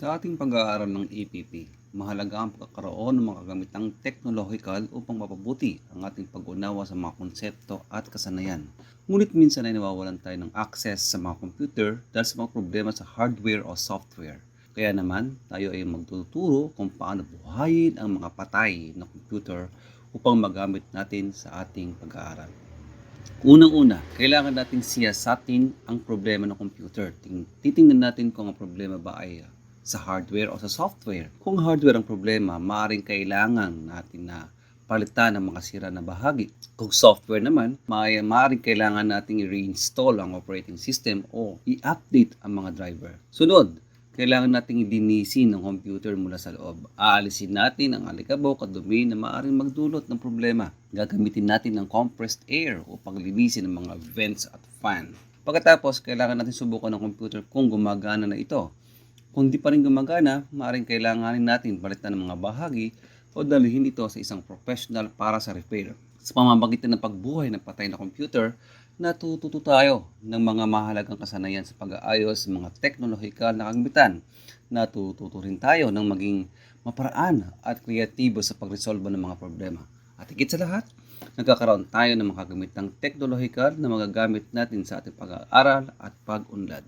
Sa ating pag-aaral ng APP, mahalaga ang pagkakaroon ng mga kagamitang teknolohikal upang mapabuti ang ating pag-unawa sa mga konsepto at kasanayan. Ngunit minsan ay nawawalan tayo ng access sa mga computer dahil sa mga problema sa hardware o software. Kaya naman, tayo ay magtuturo kung paano buhayin ang mga patay na computer upang magamit natin sa ating pag-aaral. Unang-una, kailangan natin siyasatin ang problema ng computer. Ting- Titingnan natin kung ang problema ba ay sa hardware o sa software. Kung hardware ang problema, maaaring kailangan natin na palitan ang mga sira na bahagi. Kung software naman, may maaaring kailangan nating i-reinstall ang operating system o i-update ang mga driver. Sunod, kailangan nating idinisin ang computer mula sa loob. Aalisin natin ang alikabok at dumi na maaaring magdulot ng problema. Gagamitin natin ang compressed air upang linisin ang mga vents at fan. Pagkatapos, kailangan natin subukan ang computer kung gumagana na ito. Kung di pa rin gumagana, maaaring kailanganin natin palitan ng mga bahagi o dalhin ito sa isang professional para sa repair. Sa pamamagitan ng pagbuhay ng patay na computer, natututo tayo ng mga mahalagang kasanayan sa pag-aayos ng mga teknolohikal na kagamitan. Natututo rin tayo ng maging maparaan at kreatibo sa pagresolba ng mga problema. At higit sa lahat, nagkakaroon tayo ng mga kagamitang teknolohikal na magagamit natin sa ating pag-aaral at pag-unlad.